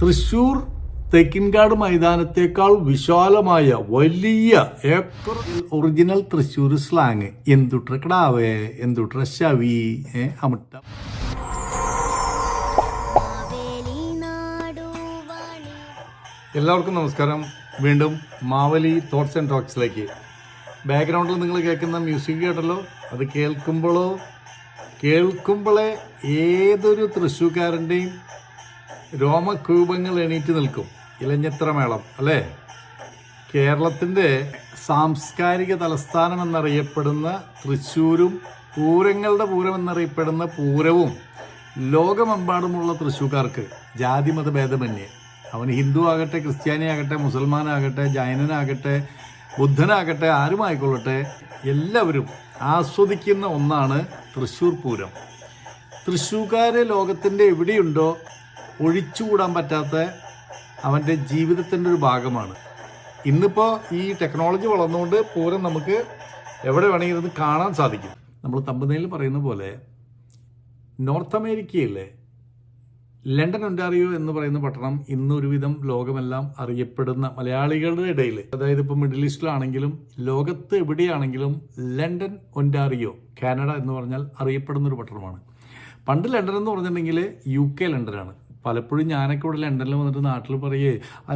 തൃശൂർ തെക്കിൻകാട് മൈതാനത്തേക്കാൾ വിശാലമായ വലിയ ഏക്കർ ഒറിജിനൽ തൃശ്ശൂർ സ്ലാങ് എന്തുട്ര കിടാവേ? എന്തുട്ര ശവി? അമിട്ട. എല്ലാവർക്കും നമസ്കാരം. വീണ്ടും മാവലി തോട്ട്സ് ആൻഡ് ടോക്സിലേക്ക് ബാക്ക്ഗ്രൗണ്ടിൽ നിങ്ങൾ കേൾക്കുന്ന മ്യൂസിക് കേട്ടല്ലോ. അത് കേൾക്കുമ്പോഴോ കേൾക്കുമ്പോഴേ ഏതൊരു തൃശ്ശൂക്കാരന്റെയും രോമകൂപങ്ങൾ എണീറ്റ് നിൽക്കും. ഇലഞ്ഞിത്ര മേളം അല്ലേ? കേരളത്തിന്റെ സാംസ്കാരിക തലസ്ഥാനം എന്നറിയപ്പെടുന്ന തൃശ്ശൂരും പൂരങ്ങളുടെ പൂരം എന്നറിയപ്പെടുന്ന പൂരവും ലോകമെമ്പാടുമുള്ള തൃശ്ശൂക്കാർക്ക് ജാതിമത ഭേദമന്യേ അവൻ ഹിന്ദു ആകട്ടെ ക്രിസ്ത്യാനിയാകട്ടെ മുസൽമാനാകട്ടെ ജൈനനാകട്ടെ ബുദ്ധനാകട്ടെ ആരുമായിക്കൊള്ളട്ടെ എല്ലാവരും ആസ്വദിക്കുന്ന ഒന്നാണ് തൃശ്ശൂർ പൂരം. തൃശ്ശൂക്കാര് ലോകത്തിന്റെ എവിടെയുണ്ടോ ഒഴിച്ചുകൂടാൻ പറ്റാത്ത അവന്റെ ജീവിതത്തിന്റെ ഒരു ഭാഗമാണ്. ഇന്നിപ്പോൾ ഈ ടെക്നോളജി വളർന്നുകൊണ്ട് പൂരം നമുക്ക് എവിടെ വേണമെങ്കിലും ഇത് കാണാൻ സാധിക്കും. നമ്മൾ തമ്പനയിൽ പറയുന്ന പോലെ നോർത്ത് അമേരിക്കയിലെ ലണ്ടൻ ഒന്റാറിയോ എന്ന് പറയുന്ന പട്ടണം ഇന്ന് ഒരുവിധം ലോകമെല്ലാം അറിയപ്പെടുന്ന മലയാളികളുടെ ഇടയിൽ. അതായത് ഇപ്പോൾ മിഡിൽ ഈസ്റ്റിലാണെങ്കിലും ലോകത്ത് എവിടെയാണെങ്കിലും ലണ്ടൻ ഒന്റാറിയോ കാനഡ എന്ന് പറഞ്ഞാൽ അറിയപ്പെടുന്ന ഒരു പട്ടണമാണ്. പണ്ട് ലണ്ടൻ എന്ന് പറഞ്ഞിട്ടുണ്ടെങ്കിൽ യു കെ ലണ്ടനാണ്. പലപ്പോഴും ഞാനൊക്കെ ഇവിടെ ലണ്ടനിൽ വന്നിട്ട് നാട്ടിൽ പറയേ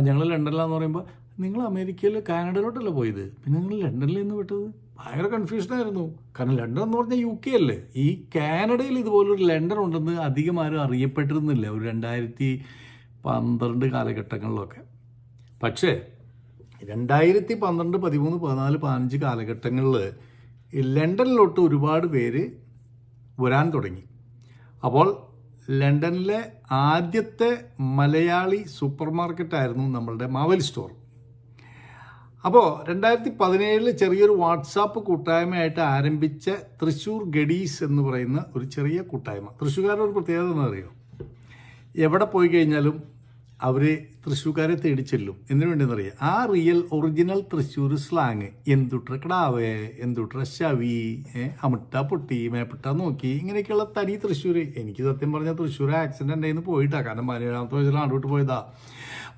ഞങ്ങൾ ലണ്ടനിലാന്ന് പറയുമ്പോൾ നിങ്ങൾ അമേരിക്കയിൽ കാനഡയിലോട്ടല്ല പോയത്? പിന്നെ നിങ്ങൾ ലണ്ടനിൽ നിന്ന് വിട്ടത്? ഭയങ്കര കൺഫ്യൂഷനായിരുന്നു കാരണം ലണ്ടൻ എന്ന് പറഞ്ഞാൽ യു കെ അല്ലേ? ഈ കാനഡയിൽ ഇതുപോലൊരു ലണ്ടൻ ഉണ്ടെന്ന് അധികം ആരും അറിയപ്പെട്ടിരുന്നില്ല ഒരു രണ്ടായിരത്തി പന്ത്രണ്ട് കാലഘട്ടങ്ങളിലൊക്കെ. പക്ഷേ രണ്ടായിരത്തി പന്ത്രണ്ട് പതിമൂന്ന് പതിനാല് പതിനഞ്ച് കാലഘട്ടങ്ങളിൽ ലണ്ടനിലോട്ട് ഒരുപാട് പേര് വരാൻ തുടങ്ങി. അപ്പോൾ ലണ്ടനിലെ ആദ്യത്തെ മലയാളി സൂപ്പർ മാർക്കറ്റായിരുന്നു നമ്മളുടെ മാവൽ സ്റ്റോർ. അപ്പോൾ രണ്ടായിരത്തി പതിനേഴിൽ ചെറിയൊരു വാട്സാപ്പ് കൂട്ടായ്മയായിട്ട് ആരംഭിച്ച തൃശ്ശൂർ ഗഡീസ് എന്ന് പറയുന്ന ഒരു ചെറിയ കൂട്ടായ്മ. തൃശ്ശൂർക്കാരുടെ ഒരു പ്രത്യേകത എന്താ അറിയോ എവിടെ പോയി കഴിഞ്ഞാലും അവർ തൃശ്ശൂർക്കാരെ തേടി ചെല്ലും. എന്തിനു വേണ്ടിയെന്നറിയാം? ആ റിയൽ ഒറിജിനൽ തൃശ്ശൂർ സ്ലാങ് എന്തുട്ര കടാവേ? എന്തുട്ര ശവി? അമിട്ട പൊട്ടി മേപ്പിട്ട നോക്കി. ഇങ്ങനെയൊക്കെയുള്ള തനി തൃശ്ശൂർ. എനിക്ക് സത്യം പറഞ്ഞാൽ തൃശ്ശൂർ ആക്സിഡന്റ് ഉണ്ടായിരുന്നു പോയിട്ടാ. കാരണം പതിനേഴാമത്തെ വയസ്സിൽ നാടോട്ട് പോയതാ.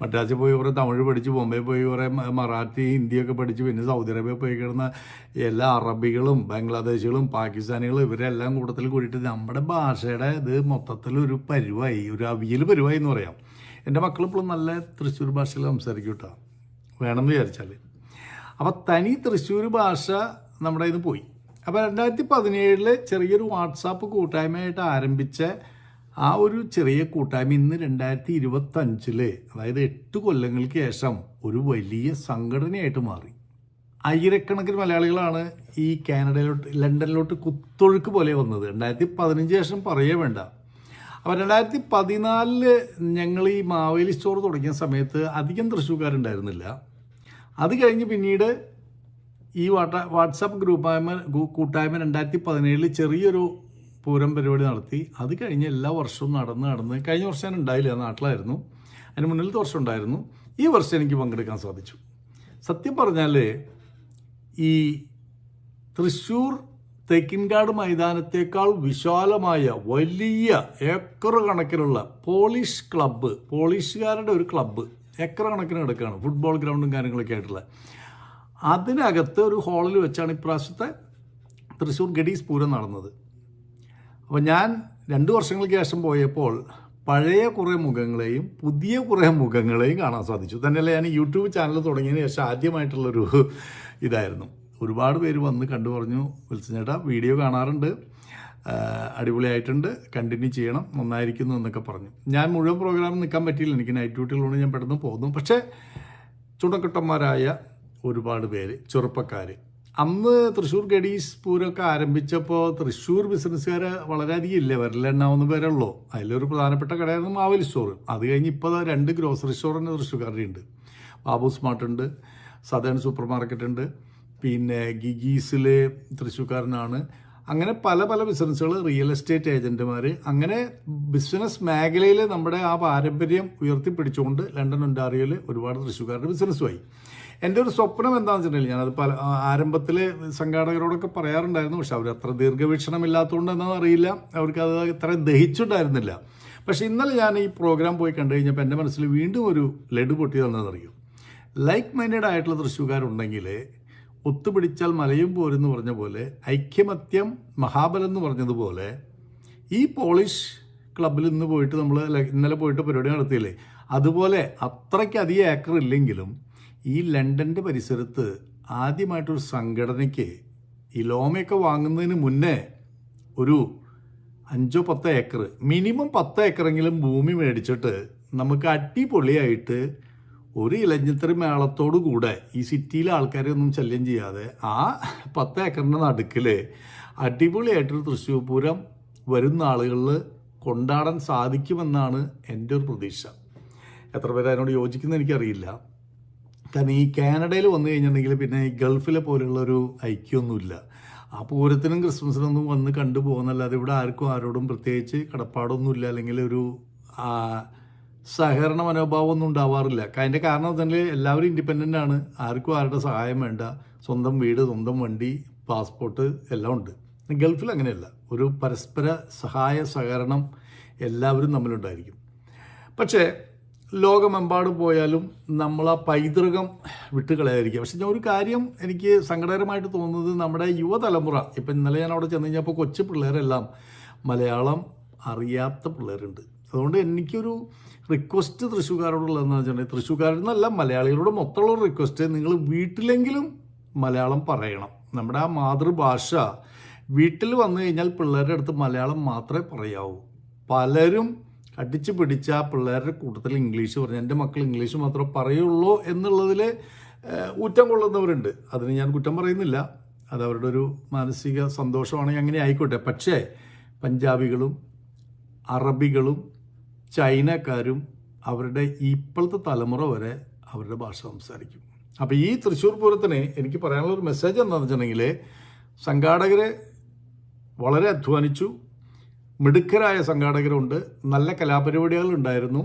മദ്രാസിൽ പോയി കുറേ തമിഴ് പഠിച്ച് ബോംബെ പോയി കുറേ മറാഠി ഹിന്ദിയൊക്കെ പഠിച്ച്. പിന്നെ സൗദി അറേബ്യ പോയി കിടന്ന എല്ലാ അറബികളും ബംഗ്ലാദേശികളും പാകിസ്ഥാനികളും ഇവരെല്ലാം കൂട്ടത്തിൽ കൂടിയിട്ട് നമ്മുടെ ഭാഷയുടെ ഇത് മൊത്തത്തിൽ ഒരു പരുവായി. ഒരു അവിയൽ പരുവായി എന്ന് പറയാം. എന്റെ മക്കളിപ്പോഴും നല്ല തൃശ്ശൂർ ഭാഷയിൽ സംസാരിക്കും കേട്ടോ. വേണമെന്ന് വിചാരിച്ചാൽ അപ്പോൾ തനി തൃശ്ശൂർ ഭാഷ നമ്മുടെ ഇത് പോയി. അപ്പോൾ രണ്ടായിരത്തി പതിനേഴിൽ ചെറിയൊരു വാട്സാപ്പ് കൂട്ടായ്മയായിട്ട് ആരംഭിച്ച ആ ഒരു ചെറിയ കൂട്ടായ്മ ഇന്ന് രണ്ടായിരത്തി ഇരുപത്തഞ്ചിൽ അതായത് എട്ട് കൊല്ലങ്ങൾക്ക് ശേഷം ഒരു വലിയ സംഘടനയായിട്ട് മാറി. ആയിരക്കണക്കിന് മലയാളികളാണ് ഈ കാനഡയിലോട്ട് ലണ്ടനിലോട്ട് കുത്തൊഴുക്ക് പോലെ വന്നത്. രണ്ടായിരത്തി പതിനഞ്ച് ശേഷം പറയേ വേണ്ട. അപ്പോൾ രണ്ടായിരത്തി പതിനാലിൽ ഞങ്ങൾ ഈ മാവേലി സ്റ്റോർ തുടങ്ങിയ സമയത്ത് അധികം തൃശ്ശൂർക്കാരുണ്ടായിരുന്നില്ല. അത് കഴിഞ്ഞ് പിന്നീട് ഈ വാട്ട വാട്സാപ്പ് ഗ്രൂപ്പായ്മ കൂട്ടായ്മ രണ്ടായിരത്തി പതിനേഴിൽ ചെറിയൊരു പൂരം പരിപാടി നടത്തി. അത് കഴിഞ്ഞ് എല്ലാ വർഷവും നടന്ന് നടന്ന് കഴിഞ്ഞ വർഷം ഞാൻ ഉണ്ടായില്ല നാട്ടിലായിരുന്നു. അതിന് മുന്നിലത്തെ വർഷം ഉണ്ടായിരുന്നു. ഈ വർഷം എനിക്ക് പങ്കെടുക്കാൻ സാധിച്ചു. സത്യം പറഞ്ഞാൽ ഈ തൃശ്ശൂർ തെക്കിൻകാട് മൈതാനത്തേക്കാൾ വിശാലമായ വലിയ ഏക്കർ കണക്കിലുള്ള പോളിഷ് ക്ലബ്ബ് പോളിഷുകാരുടെ ഒരു ക്ലബ്ബ് ഏക്കർ കണക്കിന് കിടക്കുകയാണ് ഫുട്ബോൾ ഗ്രൗണ്ടും കാര്യങ്ങളൊക്കെ ആയിട്ടുള്ള. അതിനകത്ത് ഒരു ഹാളിൽ വെച്ചാണ് ഇപ്രാവശ്യത്തെ തൃശ്ശൂർ ഗഡീസ് പൂരം നടന്നത്. അപ്പോൾ ഞാൻ രണ്ട് വർഷങ്ങൾക്ക് ശേഷം പോയപ്പോൾ പഴയ കുറേ മുഖങ്ങളെയും പുതിയ കുറേ മുഖങ്ങളെയും കാണാൻ സാധിച്ചു. തന്നെയല്ല ഞാൻ യൂട്യൂബ് ചാനൽ തുടങ്ങിയതിന് ശേഷം ആദ്യമായിട്ടുള്ളൊരു ഇതായിരുന്നു. ഒരുപാട് പേര് വന്ന് കണ്ടു പറഞ്ഞു വിൽസൻ ചേട്ടാ വീഡിയോ കാണാറുണ്ട്. അടിപൊളിയായിട്ടുണ്ട്. കണ്ടിന്യൂ ചെയ്യണം നന്നായിരിക്കുന്നു എന്നൊക്കെ പറഞ്ഞു. ഞാൻ മുഴുവൻ പ്രോഗ്രാം നിൽക്കാൻ പറ്റിയില്ല. എനിക്ക് നൈറ്റ് ഡ്യൂട്ടികളോട് ഞാൻ പെട്ടെന്ന് പോകുന്നു. പക്ഷേ ചുടക്കട്ടന്മാരായ ഒരുപാട് പേര് ചെറുപ്പക്കാർ അന്ന് തൃശ്ശൂർ ഗഡീസ് പൂരമൊക്കെ ആരംഭിച്ചപ്പോൾ തൃശ്ശൂർ ബിസിനസ്സുകാർ വളരെയധികം ഇല്ല? വരലെണ്ണാവുന്ന പേരേ ഉള്ളൂ അതിലൊരു പ്രധാനപ്പെട്ട കടയായിരുന്നു മാവേലി സ്റ്റോർ അത് കഴിഞ്ഞ് ഇപ്പോൾ രണ്ട് ഗ്രോസറി സ്റ്റോർ തന്നെ തൃശ്ശൂർക്കാരുടെ ഉണ്ട്. ബാബു സ്മാർട്ട് ഉണ്ട് സദേൺ സൂപ്പർ മാർക്കറ്റ് ഉണ്ട്. പിന്നെ ഗിഗീസിൽ തൃശ്ശൂക്കാരനാണ് അങ്ങനെ പല പല ബിസിനസ്സുകൾ റിയൽ എസ്റ്റേറ്റ് ഏജന്റുമാർ അങ്ങനെ ബിസിനസ് മേഖലയിൽ നമ്മുടെ ആ പാരമ്പര്യം ഉയർത്തിപ്പിടിച്ചുകൊണ്ട് ലണ്ടൻ ഒണ്ടാറിയയിൽ ഒരുപാട് തൃശ്ശൂക്കാരുടെ ബിസിനസ്സുമായി. എന്റെ ഒരു സ്വപ്നം എന്താണെന്ന് വെച്ചിട്ടുണ്ടെങ്കിൽ ഞാനത് പല ആരംഭത്തിൽ സംഘാടകരോടൊക്കെ പറയാറുണ്ടായിരുന്നു. പക്ഷെ അവർ അത്ര ദീർഘവീക്ഷണമില്ലാത്തതുകൊണ്ട് എന്താണെന്ന് അറിയില്ല. അവർക്ക് അത് ഇത്ര ദഹിച്ചിട്ടുണ്ടായിരുന്നില്ല. പക്ഷേ ഇന്നലെ ഞാൻ ഈ പ്രോഗ്രാം പോയി കണ്ടു കഴിഞ്ഞപ്പോൾ എന്റെ മനസ്സിൽ വീണ്ടും ഒരു ലഡു പൊട്ടിയതെന്നറിയും ലൈക്ക് മൈൻഡഡ് ആയിട്ടുള്ള തൃശ്ശൂകാരുണ്ടെങ്കിൽ ഒത്തുപിടിച്ചാൽ മലയും പോരെന്ന് പറഞ്ഞ പോലെ ഐക്യമത്യം മഹാബലം എന്ന് പറഞ്ഞതുപോലെ ഈ പോളിഷ് ക്ലബിൽ ഇന്ന് പോയിട്ട് നമ്മൾ ഇന്നലെ പോയിട്ട് പരിപാടി നടത്തിയില്ലേ? അതുപോലെ അത്രയ്ക്ക് അധികം ഏക്കർ ഇല്ലെങ്കിലും ഈ ലണ്ടന്റെ പരിസരത്ത് ആദ്യമായിട്ടൊരു സംഘടനയ്ക്ക് ഈ ലോമയൊക്കെ വാങ്ങുന്നതിന് മുന്നേ ഒരു അഞ്ചോ പത്തോ ഏക്കർ മിനിമം പത്ത് ഏക്കറെങ്കിലും ഭൂമി മേടിച്ചിട്ട് നമുക്ക് അടിപൊളിയായിട്ട് ഒരു ഇലഞ്ഞിത്തറി മേളത്തോടു കൂടെ ഈ സിറ്റിയിലെ ആൾക്കാരെ ഒന്നും ശല്യം ചെയ്യാതെ ആ പത്ത് ഏക്കറിന്റെ നടുക്കിൽ അടിപൊളിയായിട്ടൊരു തൃശ്ശൂർ പൂരം വരുന്ന ആളുകളിൽ കൊണ്ടാടാൻ സാധിക്കുമെന്നാണ് എന്റെ ഒരു പ്രതീക്ഷ. എത്ര പേര് അതിനോട് യോജിക്കുന്ന എനിക്കറിയില്ല. കാരണം ഈ കാനഡയിൽ വന്നു കഴിഞ്ഞിട്ടുണ്ടെങ്കിൽ പിന്നെ ഈ ഗൾഫിലെ പോലെയുള്ള ഒരു ഐക്യമൊന്നുമില്ല. ആ പൂരത്തിനും ക്രിസ്മസിനൊന്നും വന്ന് കണ്ടു പോകുന്നല്ലാതെ ഇവിടെ ആർക്കും ആരോടും പ്രത്യേകിച്ച് കടപ്പാടൊന്നുമില്ല. അല്ലെങ്കിൽ ഒരു സഹകരണ മനോഭാവം ഒന്നും ഉണ്ടാവാറില്ല അതിന്റെ കാരണം തന്നെ എല്ലാവരും ഇൻഡിപെൻഡന്റ് ആണ്. ആർക്കും ആരുടെ സഹായം വേണ്ട. സ്വന്തം വീട് സ്വന്തം വണ്ടി പാസ്പോർട്ട് എല്ലാം ഉണ്ട്. ഗൾഫിൽ അങ്ങനെയല്ല. ഒരു പരസ്പര സഹായ സഹകരണം എല്ലാവരും തമ്മിലുണ്ടായിരിക്കും. പക്ഷേ ലോകമെമ്പാടും പോയാലും നമ്മൾ ആ പൈതൃകം വിട്ടുകളയായിരിക്കുക പക്ഷെ ഞാൻ ഒരു കാര്യം എനിക്ക് സങ്കടകരമായിട്ട് തോന്നുന്നത് നമ്മുടെ യുവതലമുറ. ഇപ്പം ഇന്നലെ ഞാൻ അവിടെ ചെന്ന് കഴിഞ്ഞപ്പോൾ കൊച്ചു പിള്ളേരെല്ലാം മലയാളം അറിയാത്ത പിള്ളേരുണ്ട്. അതുകൊണ്ട് എനിക്കൊരു റിക്വസ്റ്റ് തൃശ്ശൂർക്കാരോടുള്ളതെന്ന് വെച്ചിട്ടുണ്ടെങ്കിൽ തൃശ്ശൂർക്കാരെന്നല്ല മലയാളികളോട് മൊത്തമുള്ള റിക്വസ്റ്റ് നിങ്ങൾ വീട്ടിലെങ്കിലും മലയാളം പറയണം. നമ്മുടെ ആ മാതൃഭാഷ വീട്ടിൽ വന്നു കഴിഞ്ഞാൽ പിള്ളേരുടെ അടുത്ത് മലയാളം മാത്രമേ പറയാവൂ. പലരും അടിച്ചു പിടിച്ച പിള്ളേരുടെ കൂട്ടത്തിൽ ഇംഗ്ലീഷ് പറഞ്ഞു. എന്റെ മക്കൾ ഇംഗ്ലീഷ് മാത്രമേ പറയുള്ളൂ എന്നുള്ളതിൽ ഊറ്റം കൊള്ളുന്നവരുണ്ട്. അതിന് ഞാൻ കുറ്റം പറയുന്നില്ല. അത് അവരുടെ ഒരു മാനസിക സന്തോഷമാണെങ്കിൽ അങ്ങനെ ആയിക്കോട്ടെ. പക്ഷേ പഞ്ചാബികളും അറബികളും ചൈനക്കാരും അവരുടെ ഇപ്പോഴത്തെ തലമുറ വരെ അവരുടെ ഭാഷ സംസാരിക്കും. അപ്പോൾ ഈ തൃശ്ശൂർ പൂരത്തിന് എനിക്ക് പറയാനുള്ള ഒരു മെസ്സേജ് എന്താണെന്ന് വെച്ചിട്ടുണ്ടെങ്കിൽ സംഘാടകരെ വളരെ അധ്വാനിച്ചു. മിടുക്കരായ സംഘാടകരുണ്ട്. നല്ല കലാപരിപാടികൾ ഉണ്ടായിരുന്നു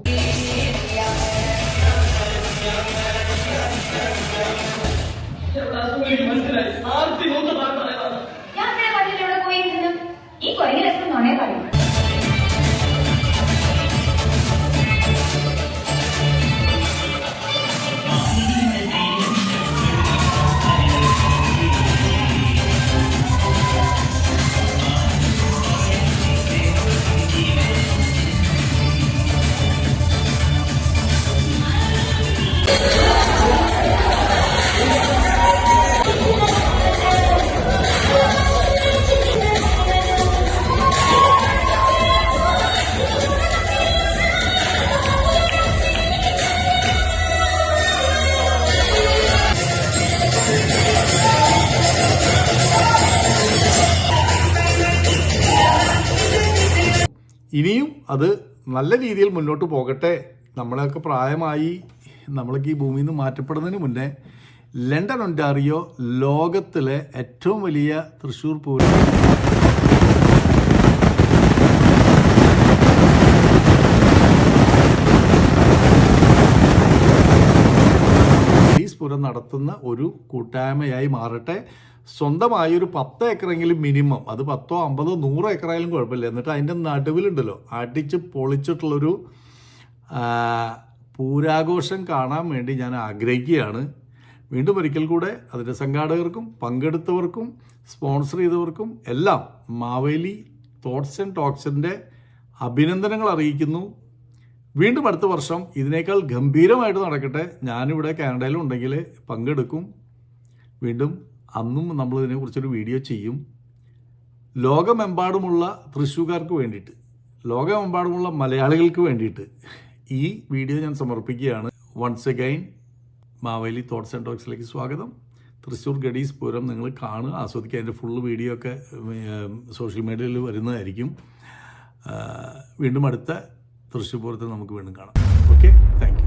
ഇനിയും അത് നല്ല രീതിയിൽ മുന്നോട്ട് പോകട്ടെ. നമ്മളൊക്കെ പ്രായമായി നമ്മളൊക്കെ ഈ ഭൂമിയിൽ നിന്ന് മാറ്റപ്പെടുന്നതിന് മുന്നേ ലണ്ടൻ ഒന്റാറിയോ ലോകത്തിലെ ഏറ്റവും വലിയ തൃശ്ശൂർ പൂരം? പൂരം നടത്തുന്ന ഒരു കൂട്ടായ്മയായി മാറട്ടെ. സ്വന്തമായി ഒരു പത്ത് ഏക്കറെങ്കിലും മിനിമം. അത് പത്തോ അമ്പതോ നൂറോ ഏക്കറായാലും കുഴപ്പമില്ല. എന്നിട്ട് അതിന്റെ നടുവിലുണ്ടല്ലോ അടിച്ച് പൊളിച്ചിട്ടുള്ളൊരു പൂരാഘോഷം കാണാൻ വേണ്ടി ഞാൻ ആഗ്രഹിക്കുകയാണ്. വീണ്ടും ഒരിക്കൽ കൂടെ അതിന്റെ സംഘാടകർക്കും പങ്കെടുത്തവർക്കും സ്പോൺസർ ചെയ്തവർക്കും എല്ലാം മാവേലി തോട്ട്സ് ആൻഡ് ടോക്സിന്റെ അഭിനന്ദനങ്ങൾ അറിയിക്കുന്നു. വീണ്ടും അടുത്ത വർഷം ഇതിനേക്കാൾ ഗംഭീരമായിട്ട് നടക്കട്ടെ. ഞാനിവിടെ കാനഡയിലുണ്ടെങ്കിൽ പങ്കെടുക്കും. വീണ്ടും അന്നും നമ്മൾ ഇതിനെക്കുറിച്ചൊരു വീഡിയോ ചെയ്യും. ലോകമെമ്പാടുമുള്ള തൃശ്ശൂക്കാർക്ക് വേണ്ടിയിട്ട് ലോകമെമ്പാടുമുള്ള മലയാളികൾക്ക് വേണ്ടിയിട്ട് ഈ വീഡിയോ ഞാൻ സമർപ്പിക്കുകയാണ്. Once again Maveli thoughts and ടോക്സിലേക്ക് സ്വാഗതം. തൃശ്ശൂർ ഗഡീസ് പൂരം നിങ്ങൾ കാണുക ആസ്വദിക്കുക. അതിന്റെ ഫുള്ള് വീഡിയോ ഒക്കെ സോഷ്യൽ മീഡിയയിൽ വരുന്നതായിരിക്കും. വീണ്ടും അടുത്ത തൃശ്ശൂർ പൂരത്തെ നമുക്ക് വീണ്ടും കാണാം. Okay thank